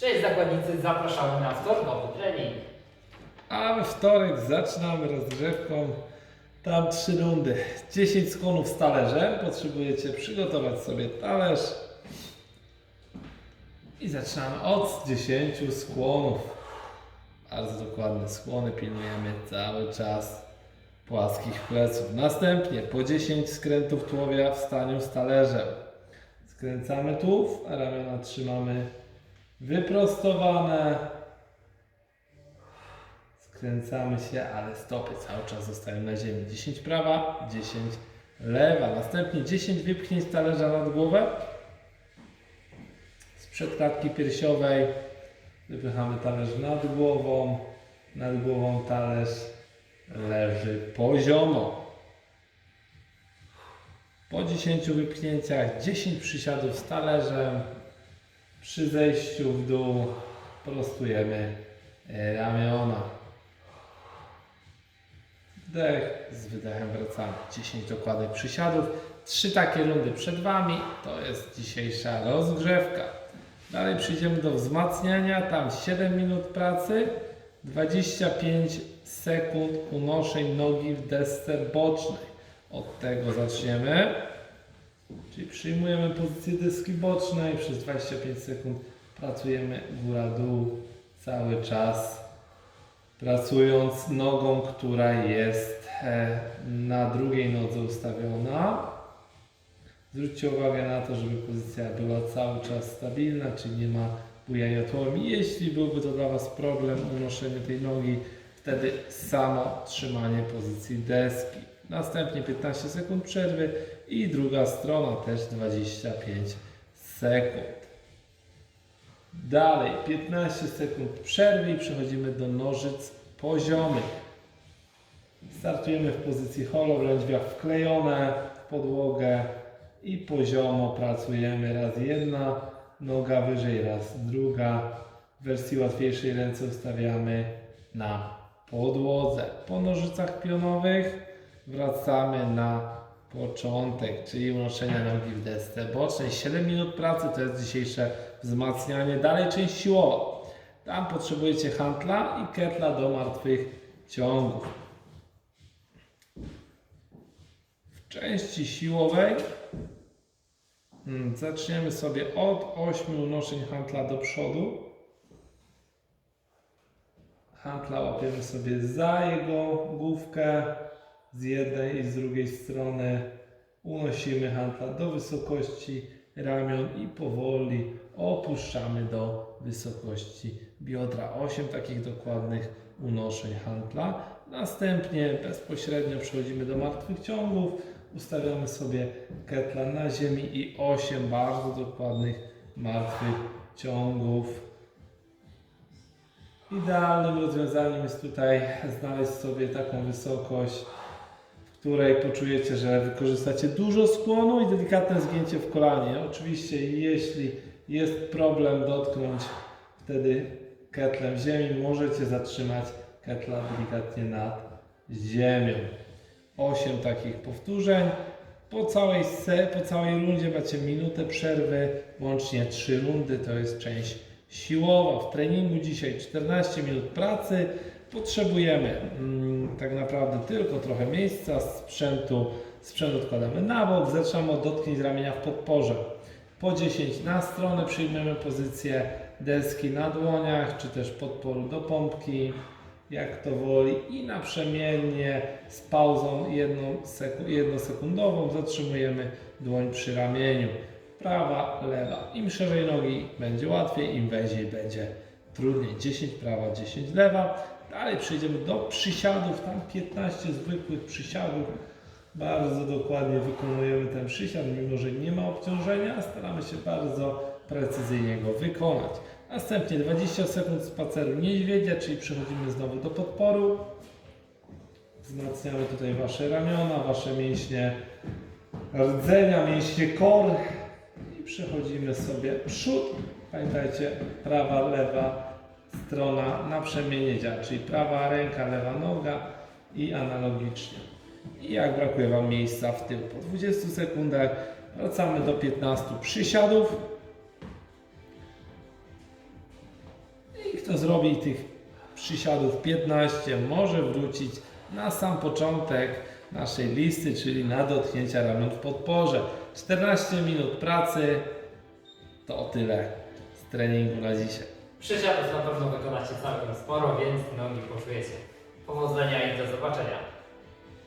Cześć zakładnicy, zapraszamy na wtorkowy trening. A we wtorek zaczynamy rozgrzewką. Tam trzy rundy. 10 skłonów z talerzem. Potrzebujecie przygotować sobie talerz. I zaczynamy od 10 skłonów. Bardzo dokładne skłony pilnujemy cały czas płaskich pleców. Następnie po 10 skrętów tułowia w staniu z talerzem. Skręcamy tułów, a ramiona trzymamy wyprostowane. Skręcamy się, ale stopy cały czas zostają na ziemi. 10 prawa, 10 lewa. Następnie 10 wypchnięć talerza nad głowę. Z przedklatki piersiowej wypychamy talerz nad głową. Nad głową talerz leży poziomo. Po 10 wypchnięciach 10 przysiadów z talerzem. Przy zejściu w dół prostujemy e, ramiona. Wdech, z wydechem wracamy. 10 dokładnych przysiadów. Trzy takie rundy przed Wami. To jest dzisiejsza rozgrzewka. Dalej przejdziemy do wzmacniania. Tam 7 minut pracy. 25 sekund unoszeń nogi w desce bocznej. Od tego zaczniemy. Czyli przyjmujemy pozycję deski bocznej. Przez 25 sekund pracujemy góra-dół cały czas pracując nogą, która jest e, na drugiej nodze ustawiona. Zwróćcie uwagę na to, żeby pozycja była cały czas stabilna, czyli nie ma bujania tłołem. I Jeśli byłby to dla Was problem unoszenie tej nogi, wtedy samo trzymanie pozycji deski. Następnie 15 sekund przerwy i druga strona też 25 sekund. Dalej 15 sekund przerwy i przechodzimy do nożyc poziomych. Startujemy w pozycji hollow, lędźwia wklejone w podłogę i poziomo pracujemy. Raz jedna noga wyżej, raz druga. W wersji łatwiejszej ręce ustawiamy na podłodze. Po nożycach pionowych wracamy na początek, czyli unoszenia nogi w desce bocznej. 7 minut pracy to jest dzisiejsze wzmacnianie. Dalej część siłowa. Tam potrzebujecie hantla i ketla do martwych ciągów. W części siłowej mm, zaczniemy sobie od 8 unoszeń hantla do przodu. Hantla łapiemy sobie za jego główkę z jednej i z drugiej strony. Unosimy hantla do wysokości ramion i powoli opuszczamy do wysokości biodra. 8 takich dokładnych unoszeń hantla. Następnie bezpośrednio przechodzimy do martwych ciągów. Ustawiamy sobie ketla na ziemi i 8 bardzo dokładnych martwych ciągów. Idealnym rozwiązaniem jest tutaj znaleźć sobie taką wysokość, której poczujecie, że wykorzystacie dużo skłonu i delikatne zgięcie w kolanie. Oczywiście, jeśli jest problem dotknąć wtedy ketlem ziemi, możecie zatrzymać ketla delikatnie nad ziemią. 8 takich powtórzeń. Po całej, po całej rundzie macie minutę przerwy, łącznie 3 rundy, to jest część siłowa. W treningu dzisiaj 14 minut pracy. Potrzebujemy mm, tak naprawdę tylko trochę miejsca, sprzętu. Sprzęt odkładamy na bok, zaczynamy od dotknięć ramienia w podporze. Po 10 na stronę przyjmiemy pozycję deski na dłoniach, czy też podporu do pompki, jak to woli. I naprzemiennie z pauzą jedną seku- jednosekundową zatrzymujemy dłoń przy ramieniu. Prawa, lewa. Im szerzej nogi będzie łatwiej, im węziej będzie trudniej. 10 prawa, 10 lewa. Dalej przejdziemy do przysiadów. Tam 15 zwykłych przysiadów. Bardzo dokładnie wykonujemy ten przysiad, mimo że nie ma obciążenia, staramy się bardzo precyzyjnie go wykonać. Następnie 20 sekund spaceru niedźwiedzia, czyli przechodzimy znowu do podporu. Wzmacniamy tutaj Wasze ramiona, Wasze mięśnie rdzenia, mięśnie kor i przechodzimy sobie przód. Pamiętajcie, prawa, lewa strona na naprzemienienia, czyli prawa ręka, lewa noga i analogicznie. I jak brakuje Wam miejsca w tył, po 20 sekundach wracamy do 15 przysiadów. I kto zrobi tych przysiadów 15, może wrócić na sam początek naszej listy, czyli na dotknięcia ramion w podporze. 14 minut pracy to tyle z treningu na dzisiaj. Przysiadów na pewno wykonacie całkiem sporo, więc nogi poczujecie. Powodzenia i do zobaczenia.